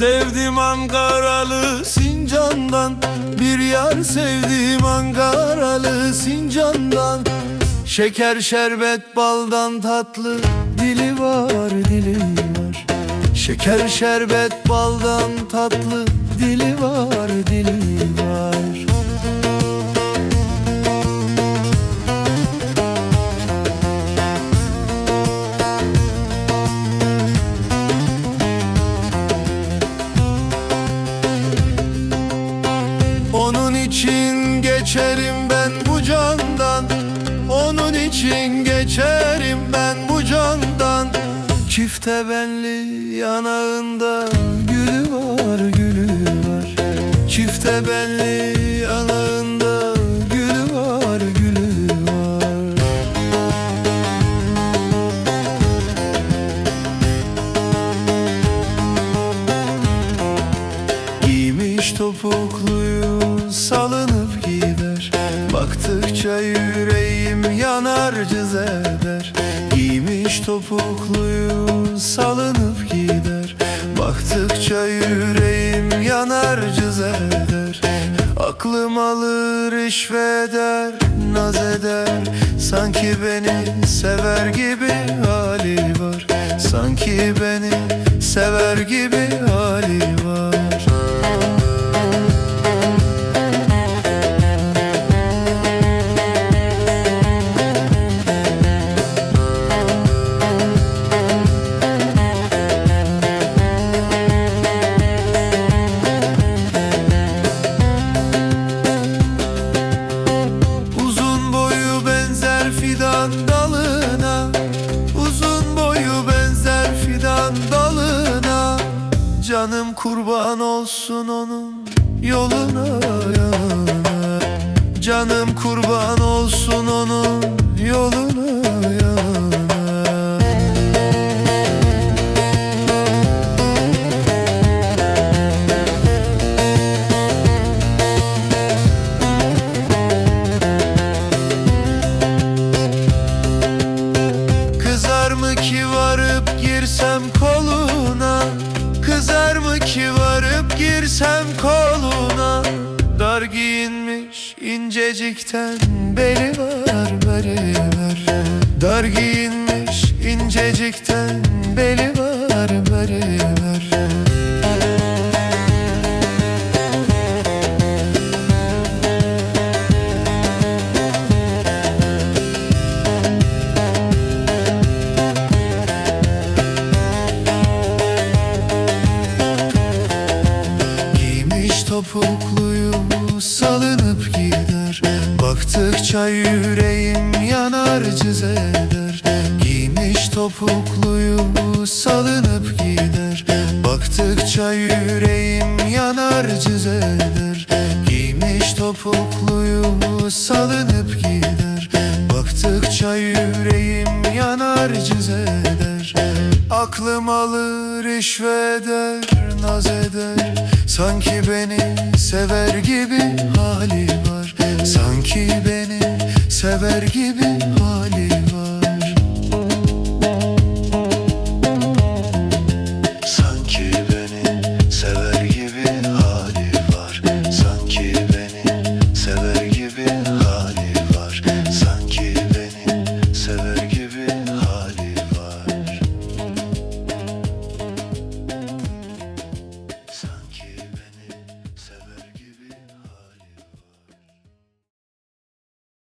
Sevdim Ankaralı Sincan'dan. Bir yar sevdim Ankaralı Sincan'dan. Şeker şerbet baldan tatlı Dili var dili var. Şeker şerbet baldan tatlı Dili var dili var için geçerim ben bu candan. Onun için geçerim ben bu candan. Çifte benli yanağında gülü var gülü var. Çifte benli yanağında Giymiş topukluyu salınıp gider. Baktıkça yüreğim yanar cız eder Giymiş topukluyu salınıp gider. Baktıkça yüreğim yanar cız eder Aklım alır işveder naz eder. Sanki beni sever gibi hali var. Sanki beni sever gibi hali var kurban olsun onun yoluna. Canım kurban olsun incecikten beli var beri ver Dar giyinmiş incecikten beli var beri ver Giymiş Baktıkça yüreğim yanar cız eder Giymiş topukluyu salınıp gider. Baktıkça yüreğim yanar cız eder Giymiş topukluyu salınıp gider. Baktıkça yüreğim yanar cız eder Aklım alır işveder naz eder. Sanki beni sever gibi hali var. Sanki beni sever gibi